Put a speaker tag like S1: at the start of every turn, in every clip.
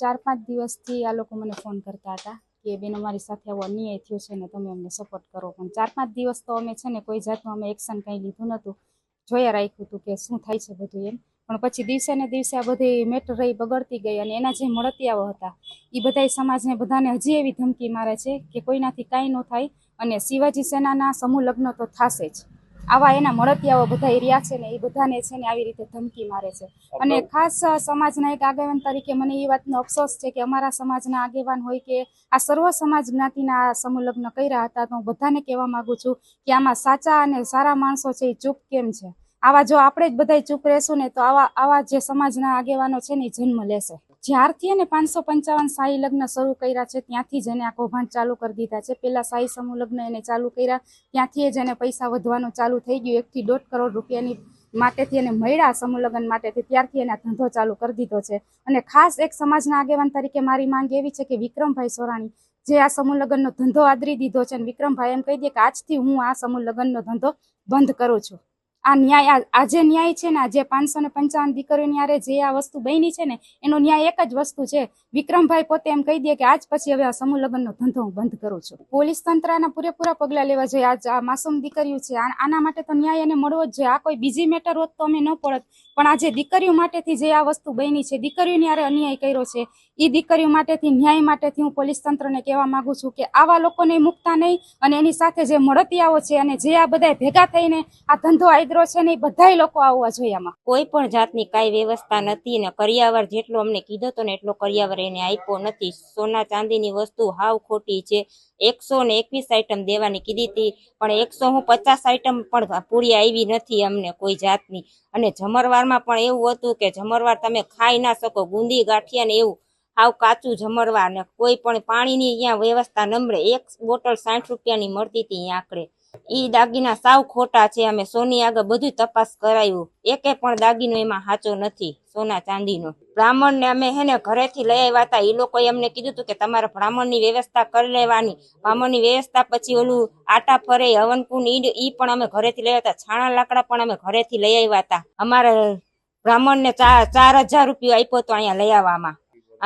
S1: ચાર પાંચ દિવસથી આ લોકો મને ફોન કરતા હતા કે, બેન, અમારી સાથે આવો અન્યાય થયો છે ને તમે અમને સપોર્ટ કરો. પણ ચાર પાંચ દિવસ તો અમે છે ને કોઈ જાતનું અમે એક્શન કંઈ લીધું નહોતું. જોયા રાખ્યું હતું કે શું થાય છે બધું એમ. પણ પછી દિવસે ને દિવસે આ બધી મેટર રહી બગડતી ગઈ અને એના જે મળતિયાઓ હતા એ બધાય સમાજને બધાને હજી એવી ધમકી મારે છે કે કોઈનાથી કાંઈ ન થાય અને શિવાજી સેનાના સમૂહ લગ્ન તો થશે જ. આવા એના મળતિયાઓ બધા રહ્યા છે ને એ બધાને છે ને આવી રીતે ધમકી મારે છે. અને ખાસ સમાજના એક આગેવાન તરીકે મને એ વાતનો અફસોસ છે કે અમારા સમાજના આગેવાન હોય કે આ સર્વ સમાજ જ્ઞાતિના આ સમૂહ લગ્ન કર્યા હતા તો હું બધાને કહેવા માંગુ છું કે આમાં સાચા અને સારા માણસો છે એ ચૂપ કેમ છે? આવા જો આપણે જ બધા ચૂપ રહેશું ને તો આવા આવા જે સમાજના આગેવાનો છે ને એ જન્મ લેશે. જ્યારથી એને પાંચસો પંચાવન શાહી લગ્ન શરૂ કર્યા છે, ત્યાંથી જ એને આ કૌભાંડ ચાલુ કરી દીધા છે. પહેલાં શાહી સમૂહ લગ્ન એને ચાલુ કર્યા, ત્યાંથી જ એને પૈસા વધવાનું ચાલુ થઈ ગયું. એકથી દોઢ કરોડ રૂપિયાની માટેથી એને મળ્યા સમૂહ લગ્ન માટેથી, ત્યારથી એને ધંધો ચાલુ કરી દીધો છે. અને ખાસ એક સમાજના આગેવાન તરીકે મારી માંગ એવી છે કે વિક્રમભાઈ સોરાણી જે આ સમૂહ લગ્નનો ધંધો આદરી દીધો છે. અને વિક્રમભાઈ એમ કહી દે કે આજથી હું આ સમૂહ લગ્નનો ધંધો બંધ કરું છું. આ ન્યાય, આ- આ ન્યાય છે ને, આ જે પાંચસો ને પંચાવન દીકરીઓની આરે જે આ વસ્તુ બની છે ને, એનો ન્યાય એક જ વસ્તુ છે. વિક્રમભાઈ પોતે એમ કહી દે કે આજ પછી હવે આ સમૂહ લગ્નનો ધંધો હું બંધ કરું છું. પોલીસ તંત્રના પૂરેપૂરા પગલાં લેવા જોઈએ. આજ આ માસૂમ દીકરીઓ છે. આના માટે તો ન્યાય એને મળવો જ જોઈએ. આ કોઈ બીજી મેટર હોત તો અમે ન પડત. પણ આજે દીકરીઓ માટેથી જે આ વસ્તુ બની છે, દીકરીઓની આરે અન્યાય કર્યો છે. એ દીકરીઓ માટેથી, ન્યાય માટેથી હું પોલીસ તંત્રને કહેવા માંગુ છું કે આવા લોકોને મુકતા નહીં અને એની સાથે જે મળતિયાઓ છે અને જે આ બધા ભેગા થઈને આ ધંધો આદરો છે ને એ બધાય લોકો આવવા જોઈએ આમાં.
S2: કોઈ પણ જાતની કાંઈ વ્યવસ્થા નથી ને કરિયાવર જેટલો અમને કીધો હતો ને એટલો કરિયાવર એને આપ્યો નથી. સોના ચાંદીની વસ્તુ હાવ ખોટી છે. એકસો ને એકવીસ આઈટમ દેવાની કીધી હતી પણ એકસો હું પચાસ આઈટમ પણ પૂરી આવી નથી અમને કોઈ જાતની. અને જમરવારમાં પણ એવું હતું કે જમરવાર તમે ખાઈ ના શકો, ગુંદી ગાંઠિયા ને એવું આવ કાચું જમરવા ને કોઈ પણ પાણીની અહીંયા વ્યવસ્થા નમરે એક બોટલ સાઠ રૂપિયાની મળતી હતી અહીંયા આકડે. ઈ દાગીના સાવ ખોટા છે, અમે સોની આગળ બધું તપાસ કરાયું. એકે પણ દાગીનો એમાં સાચો નથી, સોના ચાંદીનો. બ્રાહ્મણ ને અમે હે ને ઘરેથી લઈ આવ્યા હતા. એ લોકોએ અમને કીધું હતું કે તમારે બ્રાહ્મણની વ્યવસ્થા કરી લેવાની. બ્રાહ્મણની વ્યવસ્થા પછી ઓલું આટા ફરે હવનકુંડ ઈ ઈ પણ અમે ઘરેથી લઈ આવ્યા હતા. છાણા લાકડા પણ અમે ઘરેથી લઈ આવ્યા હતા. અમારે બ્રાહ્મણને ચાર હજાર રૂપિયા આપ્યો હતો અહીંયા લઈ આવવામાં.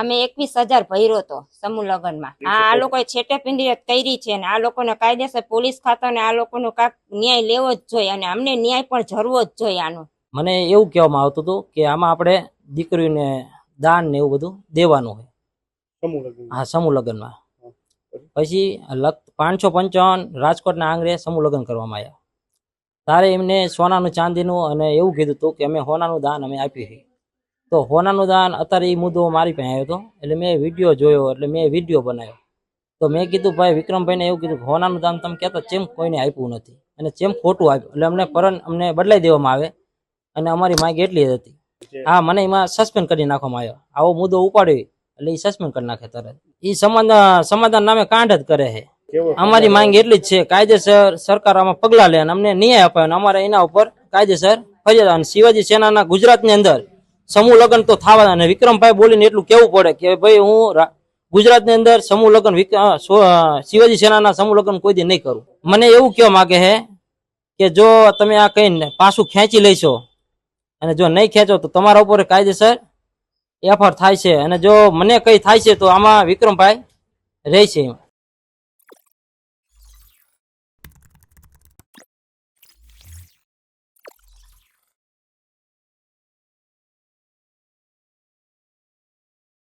S2: અમે એકવીસ હજાર ભર્યો હતો સમૂહ લગ્નમાં. આ આ લોકોએ છેટે પિંડી કરી છે અને આ લોકોને કાયદેસર પોલીસ ખાતાને આ લોકોનો કાંઈક ન્યાય લેવો જ જોઈએ અને અમને ન્યાય પણ જરૂર જ જોઈએ આનો.
S3: મને એવું કહેવામાં આવતું હતું કે આમાં આપણે દીકરીને દાન ને એવું બધું દેવાનું હોય.
S4: સમૂહ લગ્ન
S3: હા સમૂહ લગ્નમાં. પછી પાંચસો પંચાવન રાજકોટના આંગણે સમૂહ લગ્ન કરવામાં આવ્યા. તારે એમને સોનાનું ચાંદીનું અને એવું કીધું હતું કે અમે સોનાનું દાન અમે આપ્યું છે. તો હોનાનું દાન અત્યારે એ મુદ્દો મારી પાસે આવ્યો હતો. એટલે મેં વીડિયો જોયો એટલે મેં વીડિયો બનાવ્યો. તો મેં કીધું ભાઈ વિક્રમભાઈને એવું કીધું હોનાનું દાન તમે કહેતા ચેમ કોઈને આપ્યું નથી. અને ચેમ ખોટું આપ્યું. એટલે અમને પરન અમને બદલાઈ દેવામાં આવે. અને અમારી માંગ એટલી જ હતી. હા મને એમાં સસ્પેન્ડ કરી નાખવામાં આવ્યો. આવો મુદ્દો ઉપાડ્યો. એટલે એ સસ્પેન્ડ કરી નાખે તરત. એ સમાધાન સમાધાન નામે કાંડ જ કરે છે. અમારી માંગ એટલી જ છે. કાયદેસર સરકાર આમાં પગલા લે અને અમને ન્યાય અને અમારે એના ઉપર કાયદેસર ફરિયાદ અને શિવાજી સેનાના ગુજરાતની અંદર સમૂહ લગ્ન તો થવા અને વિક્રમભાઈ બોલીને એટલું કેવું પડે કે ભાઈ હું ગુજરાતની અંદર સમૂહ લગ્ન શિવાજી સેનાના સમૂહ લગ્ન કોઈ દી નહીં કરું. મને એવું કહેવા માગે છે કે જો તમે આ કઈ પાછું ખેંચી લેશો અને જો નહીં ખેંચો તો તમારા ઉપર કાયદેસર એફઆર થાય છે. અને જો મને કઈ થાય છે તો આમાં વિક્રમભાઈ રહેશે